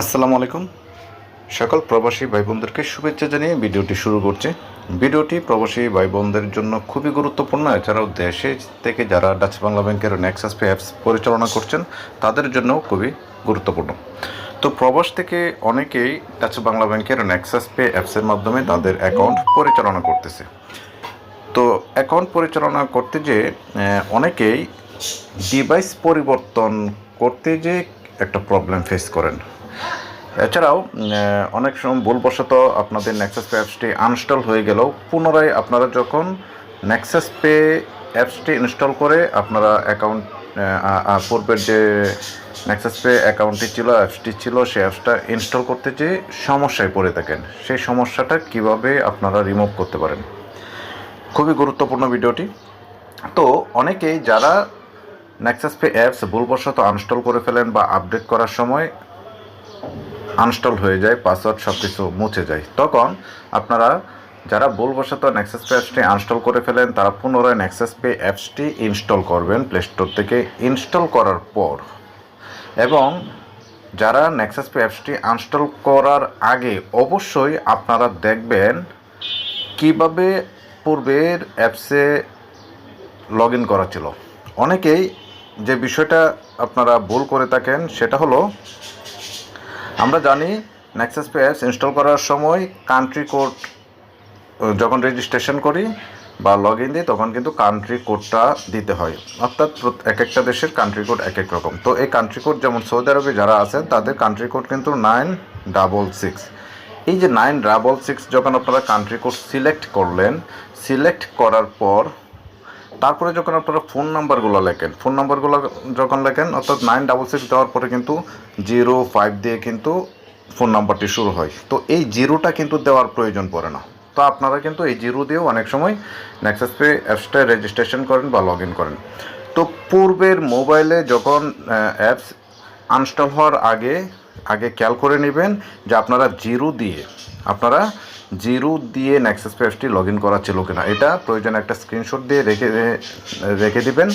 আসসালামু আলাইকুম। সকল প্রবাসী ভাই বোনদেরকে শুভেচ্ছা জানিয়ে ভিডিওটি শুরু করছি। ভিডিওটি প্রবাসী ভাই বোনদের জন্য খুবই গুরুত্বপূর্ণ। এছাড়াও দেশে থেকে যারা ডাচ বাংলা ব্যাংকের নেক্সাস পে অ্যাপস পরিচালনা করছেন, তাদের জন্য খুবই গুরুত্বপূর্ণ। তো প্রবাস থেকে অনেকেই ডাচ বাংলা ব্যাংকের নেক্সাস পে অ্যাপসের মাধ্যমে তাদের অ্যাকাউন্ট পরিচালনা করতেছে। তো অ্যাকাউন্ট পরিচালনা করতে যে অনেকেই ডিভাইস পরিবর্তন করতে যে একটা প্রবলেম ফেস করেন। এছাড়াও অনেক সময় ভুলবশত আপনাদের নেক্সাস পে অ্যাপসটি আনস্টল হয়ে গেলেও পুনরায় আপনারা যখন নেক্সাস পে অ্যাপসটি ইনস্টল করে আপনারা অ্যাকাউন্ট পূর্বের যে নেক্সাস পে অ্যাকাউন্টটি ছিল অ্যাপসটি ছিল, সেই অ্যাপসটা ইনস্টল করতে যে সমস্যায় পড়ে থাকেন, সেই সমস্যাটা কীভাবে আপনারা রিমুভ করতে পারেন? খুবই গুরুত্বপূর্ণ ভিডিওটি। তো অনেকেই যারা নেক্সাস পে অ্যাপস ভুলবশত আনস্টল করে ফেলেন বা আপডেট করার সময় আনস্টল হয়ে যায় পাসওয়ার্ড সব কিছু মুছে যায়। তখন আপনারা যারা ভুলবশত নেক্সাস পে অ্যাপসটি আনস্টল করে ফেলেন, তারা পুনরায় নেক্সাস পে অ্যাপসটি ইনস্টল করবেন প্লে স্টোর থেকে। ইনস্টল করার পর এবং যারা নেক্সাস পে অ্যাপসটি আনস্টল করার আগে অবশ্যই আপনারা দেখবেন কীভাবে পূর্বের অ্যাপসে লগ ইন করা ছিল। অনেকেই যে বিষয়টা আপনারা ভুল করে থাকেন, সেটা হলো, আমরা জানি নেক্সাস পে অ্যাপস ইনস্টল করার সময় কান্ট্রি কোড যখন রেজিস্ট্রেশন করি বা লগ ইন দিই, তখন কিন্তু কান্ট্রি কোডটা দিতে হয়। অর্থাৎ এক একটা দেশের কান্ট্রি কোড এক এক রকম। তো এই কান্ট্রি কোড যেমন সৌদি আরবে যারা আছেন, তাদের কান্ট্রি কোড কিন্তু নাইন ডাবল সিক্স এই যে নাইন ডাবল সিক্স যখন আপনারা কান্ট্রি কোড সিলেক্ট করলেন সিলেক্ট করার পর তারপরে যখন আপনারা ফোন নাম্বারগুলো লেখেন ফোন নাম্বারগুলো যখন লেখেন, অর্থাৎ নাইন ডাবল সিক্স দেওয়ার পরে কিন্তু জিরো ফাইভ দিয়ে কিন্তু ফোন নাম্বারটি শুরু হয়। তো এই জিরোটা কিন্তু দেওয়ার প্রয়োজন পড়ে না। তো আপনারা কিন্তু এই জিরো দিয়েও অনেক সময় নেক্সাস পে অ্যাপসটা রেজিস্ট্রেশন করেন বা লগ ইন করেন। তো পূর্বের মোবাইলে যখন অ্যাপস আনস্টল হওয়ার আগে আগে খেয়াল করে নেবেন যে আপনারা জিরো দিয়ে আপনারা জিরো দিয়ে নেক্সাস পেজটি লগ ইন করা ছিল কিনা, এটা প্রয়োজন একটা স্ক্রিনশট দিয়ে রেখে রেখে দিবেন।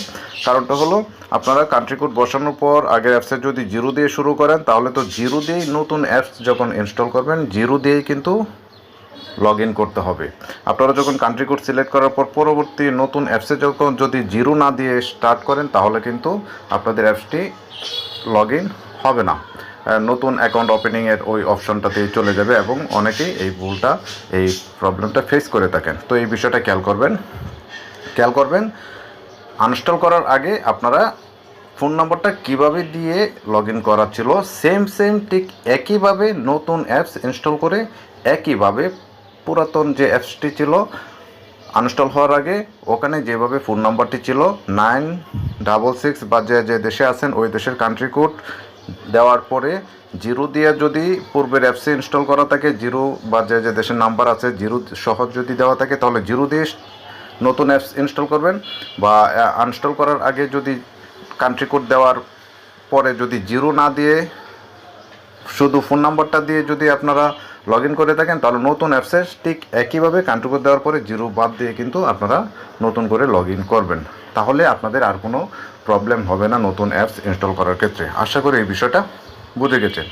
কারণটা হলো, আপনারা কান্ট্রি কোড বসানোর পর আগের অ্যাপসে যদি জিরো দিয়ে শুরু করেন, তাহলে তো জিরো দিয়েই নতুন অ্যাপস যখন ইনস্টল করবেন, জিরো দিয়েই কিন্তু লগ ইন করতে হবে। আপনারা যখন কান্ট্রি কোড সিলেক্ট করার পর পরবর্তী নতুন অ্যাপসে যখন যদি জিরো না দিয়ে স্টার্ট করেন, তাহলে কিন্তু আপনাদের অ্যাপসটি লগ ইন হবে না। নতুন অ্যাকাউন্ট ওপেনিংয়ের ওই অপশনটাতে চলে যাবে এবং অনেকেই এই ভুলটা, এই প্রবলেমটা ফেস করে থাকেন। তো এই বিষয়টা খেয়াল করবেন। খেয়াল করবেন আনস্টল করার আগে আপনারা ফোন নাম্বারটা কীভাবে দিয়ে লগ ইন করা ছিল সেম সেম ঠিক একইভাবে নতুন অ্যাপস ইনস্টল করে একইভাবে পুরাতন যে অ্যাপসটি ছিল আনস্টল হওয়ার আগে ওখানে যেভাবে ফোন নাম্বারটি ছিল নাইন ডাবল সিক্স বা যে যে দেশে আছেন, ওই দেশের কান্ট্রি কোড দেওয়ার পরে জিরো দিয়ে যদি পূর্বের অ্যাপসে ইনস্টল করা থাকে, জিরো বা যে যে দেশের নাম্বার আছে, জিরো সহজ যদি দেওয়া থাকে, তাহলে জিরো দিয়ে নতুন অ্যাপস ইনস্টল করবেন বা আনস্টল করার আগে যদি কান্ট্রি কোড দেওয়ার পরে যদি জিরো না দিয়ে শুধু ফোন নাম্বারটা দিয়ে যদি আপনারা লগ ইন করে থাকেন, তাহলে নতুন অ্যাপসে ঠিক একইভাবে কান্ট্রি কোড দেওয়ার পরে জিরো বাদ দিয়ে কিন্তু আপনারা নতুন করে লগ ইন করবেন। তাহলে আপনাদের আর কোনো প্রবলেম হবে না নতুন অ্যাপস ইনস্টল করার ক্ষেত্রে। আশা করি এই বিষয়টা বুঝে গেছেন।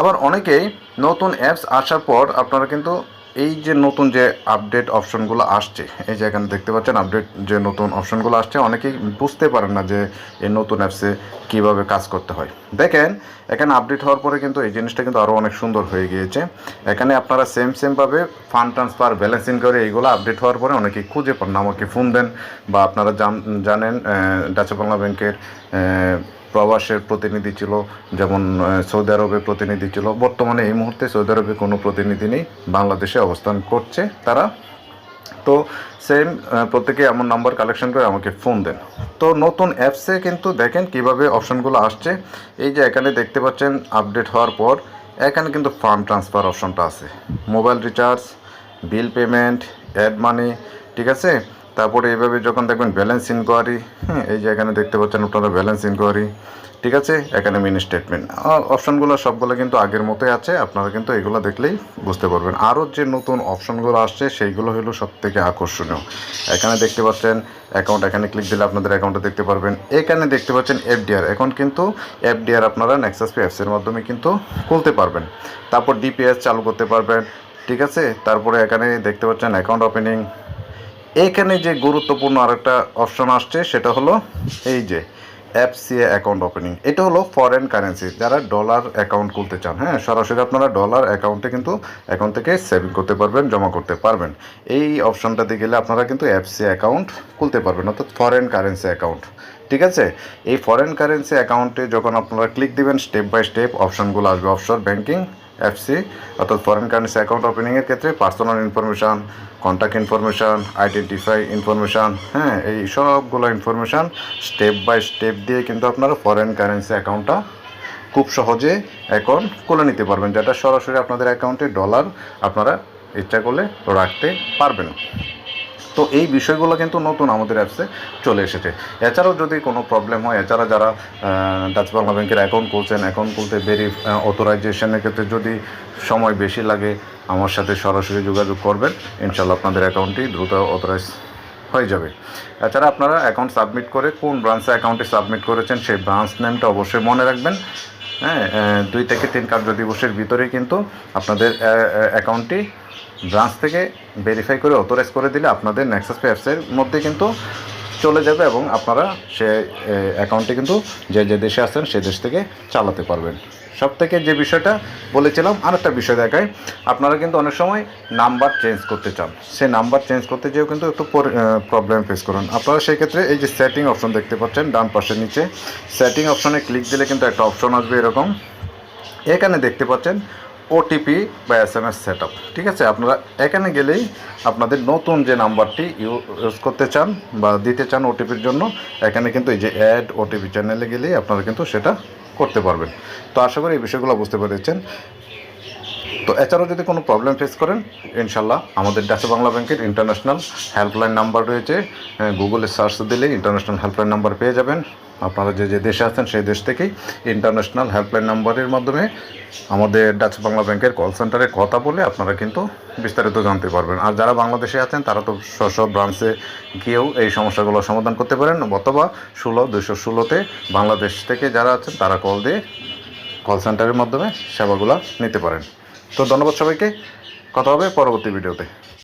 আবার অনেকেই নতুন অ্যাপস আসার পর আপনারা কিন্তু এই যে নতুন যে আপডেট অপশনগুলো আসছে, এই যে এখানে দেখতে পাচ্ছেন আপডেট যে নতুন অপশনগুলো আসছে, অনেকেই বুঝতে পারেন না যে এই নতুন অ্যাপসে কীভাবে কাজ করতে হয়। দেখেন, এখানে আপডেট হওয়ার পরে কিন্তু এই জিনিসটা কিন্তু আরও অনেক সুন্দর হয়ে গিয়েছে। এখানে আপনারা সেম সেমভাবে ফান্ড ট্রান্সফার ব্যালেন্সিং করে এইগুলো আপডেট হওয়ার পরে অনেকেই খুঁজে পান, আমাকে ফোন দেন বা আপনারা জান- জানেন ডাচা বাংলা ব্যাংকের প্রবাসের প্রতিনিধি ছিল, যেমন সৌদি আরবের প্রতিনিধি ছিল। বর্তমানে এই মুহূর্তে সৌদি আরবে কোনো প্রতিনিধি নেই, বাংলাদেশে অবস্থান করছে তারা। তো সেম প্রত্যেকে এমন নাম্বার কালেকশন করে আমাকে ফোন দেন। তো নতুন অ্যাপসে কিন্তু দেখেন কীভাবে অপশনগুলো আসছে। এই যে এখানে দেখতে পাচ্ছেন আপডেট হওয়ার পর এখানে কিন্তু ফান্ড ট্রান্সফার অপশনটা আছে। Mobile recharge bill payment add money ঠিক আছে? তারপরে এইভাবে যখন দেখবেন ব্যালেন্স ইনকোয়ারি হ্যাঁ এই যে এখানে দেখতে পাচ্ছেন আপনারা ব্যালেন্স ইনকোয়ারি ঠিক আছে? এখানে মিনি স্টেটমেন্ট অপশনগুলো সবগুলো কিন্তু আগের মতোই আছে, আপনারা কিন্তু এগুলো দেখলেই বুঝতে পারবেন। আরও যে নতুন অপশনগুলো আসছে, সেইগুলো হলো সব থেকে আকর্ষণীয়। এখানে দেখতে পাচ্ছেন অ্যাকাউন্ট এখানে ক্লিক দিলে আপনাদের অ্যাকাউন্টে দেখতে পারবেন। এখানে দেখতে পাচ্ছেন এফডিআর এখন কিন্তু এফডিআর আপনারা নেক্সাস পে অ্যাপসের মাধ্যমে কিন্তু খুলতে পারবেন। তারপর ডিপিএস চালু করতে পারবেন, ঠিক আছে? তারপরে এখানে দেখতে পাচ্ছেন অ্যাকাউন্ট ওপেনিং এখানে যে গুরুত্বপূর্ণ আরেকটা অপশন আসছে, সেটা হলো এই যে এফসিএ অ্যাকাউন্ট ওপেনিং এটা হলো ফরেন কারেন্সি যারা ডলার অ্যাকাউন্ট খুলতে চান। হ্যাঁ সরাসরি আপনারা ডলার অ্যাকাউন্টে কিন্তু অ্যাকাউন্ট থেকে সেভিং করতে পারবেন, জমা করতে পারবেন। এই অপশনটাতে গেলে আপনারা কিন্তু এফসি অ্যাকাউন্ট খুলতে পারবেন, অর্থাৎ ফরেন কারেন্সি অ্যাকাউন্ট ঠিক আছে? এই ফরেন কারেন্সি অ্যাকাউন্টে যখন আপনারা ক্লিক দিবেন স্টেপ বাই স্টেপ অপশনগুলো আসবে। অফশোর ব্যাংকিং এফসি অর্থাৎ ফরেন কারেন্সি অ্যাকাউন্ট ওপেনিংয়ের ক্ষেত্রে personal information contact information identify information হ্যাঁ এই সবগুলো ইনফরমেশান স্টেপ বাই স্টেপ দিয়ে কিন্তু আপনারা ফরেন কারেন্সি অ্যাকাউন্টটা খুব সহজে অ্যাকাউন্ট খুলে নিতে পারবেন, যেটা সরাসরি আপনাদের অ্যাকাউন্টে ডলার আপনারা ইচ্ছা করলে রাখতে পারবেন। তো এই বিষয়গুলো কিন্তু নতুন আমাদের অ্যাপসে চলে এসেছে। এছাড়াও যদি কোনো প্রবলেম হয়, এছাড়া যারা ডাচ বাংলা ব্যাংকের অ্যাকাউন্ট খুলছেন অ্যাকাউন্ট খুলতে ভেরি অথরাইজেশনের ক্ষেত্রে যদি সময় বেশি লাগে, আমার সাথে সরাসরি যোগাযোগ করবেন। ইনশাল্লাহ আপনাদের অ্যাকাউন্টটি দ্রুত অথরাইজ হয়ে যাবে। এছাড়া আপনারা অ্যাকাউন্ট সাবমিট করে কোন ব্রাঞ্চে অ্যাকাউন্টে সাবমিট করেছেন, সেই ব্রাঞ্চ নেমটা অবশ্যই মনে রাখবেন। হ্যাঁ দুই থেকে তিন কার্য দিবসের ভিতরেই কিন্তু আপনাদের অ্যাকাউন্টটি ব্রাঞ্চ থেকে ভেরিফাই করে অথরাইজ করে দিলে আপনাদের নেক্সাস পে অ্যাপসের মধ্যে কিন্তু চলে যাবে এবং আপনারা সে অ্যাকাউন্টে কিন্তু যে যে দেশে আছেন সে দেশ থেকে চালাতে পারবেন। সব থেকে যে বিষয়টা বলেছিলাম, আরেকটা বিষয় দেখায় আপনারা কিন্তু অনেক সময় নাম্বার চেঞ্জ করতে চান। সে নাম্বার চেঞ্জ করতে যেও কিন্তু একটু প্রবলেম ফেস করুন। আপনারা সেই ক্ষেত্রে এই যে সেটিং অপশন দেখতে পাচ্ছেন, ডান পাশের নিচে সেটিং অপশনে ক্লিক দিলে কিন্তু একটা অপশন আসবে এরকম। এখানে দেখতে পাচ্ছেন ওটিপি বা এস এম এস সেট ঠিক আছে? আপনারা এখানে গেলেই আপনাদের নতুন যে নাম্বারটি ইউজ করতে চান বা দিতে চান ওটিপির জন্য, এখানে কিন্তু এই যে অ্যাড ওটিপি চ্যানেলে গেলেই আপনারা কিন্তু সেটা করতে পারবেন। তো আশা করি এই বিষয়গুলো বুঝতে পেরেছেন। তো এছাড়াও যদি কোনো প্রবলেম ফেস করেন, ইনশাল্লাহ আমাদের ডাচে বাংলা ব্যাংকের ইন্টারন্যাশনাল হেল্পলাইন নাম্বার রয়েছে। গুগলে সার্চ দিলে ইন্টারন্যাশনাল হেল্পলাইন নাম্বার পেয়ে যাবেন। আপনারা যে যে দেশে আছেন সেই দেশ থেকেই ইন্টারন্যাশনাল হেল্পলাইন নাম্বারের মাধ্যমে আমাদের ডাচ বাংলা ব্যাংকের কল সেন্টারে কথা বলে আপনারা কিন্তু বিস্তারিত জানতে পারবেন। আর যারা বাংলাদেশে আছেন, তারা তো স্ব ব্রাঞ্চে গিয়েও এই সমস্যাগুলো সমাধান করতে পারেন। অথবা ষোলো দুশো ষোলোতে বাংলাদেশ থেকে যারা আছেন, তারা কল দিয়ে কল সেন্টারের মাধ্যমে সেবাগুলো নিতে পারেন। তো ধন্যবাদ সবাইকে। কথা হবে পরবর্তী ভিডিওতে।